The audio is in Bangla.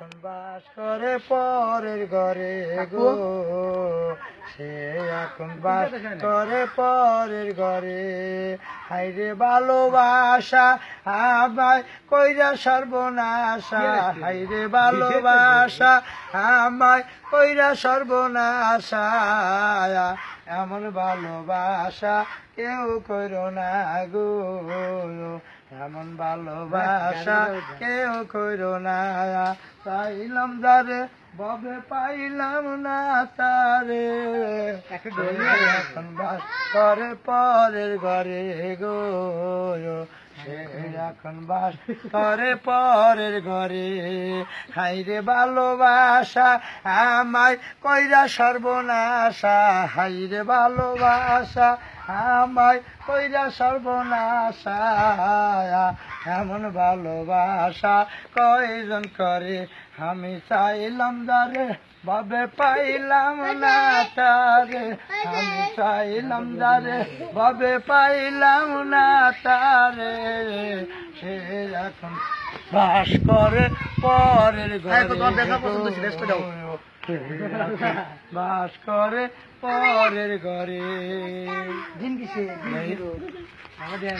এখন বাস করে পরের ঘরে গো। সে এখন বাস করে পরের ঘরে। হাইরে ভালোবাসা আমায় কইরা সর্বনাশা। হাইরে ভালোবাসা আমায় কইরা সর্বনাশা। এমন ভালোবাসা কেউ করো না গো। এমন ভালোবাসা কেউ করো না। পাইলাম যারে ববে পাইলাম না তারে। করে পরের ঘরে গো। এখন বাস করে পরের ঘরে। হাইরে ভালোবাসা আমায় কইরা সর্বনাশা। হাইরে ভালোবাসা আমায় কইরা সর্বনাশা এমন ভালোবাসা কয়জন করে? আমি চাইলাম দারে বাবে পাইলাম না তারে। আমি চাইলাম দারে বাবে পাইলাম না তারে। সে এখন বাস করে পরের হ্যাঁ। বাস করে পরের ঘরে। দিন কিসে? আমাদের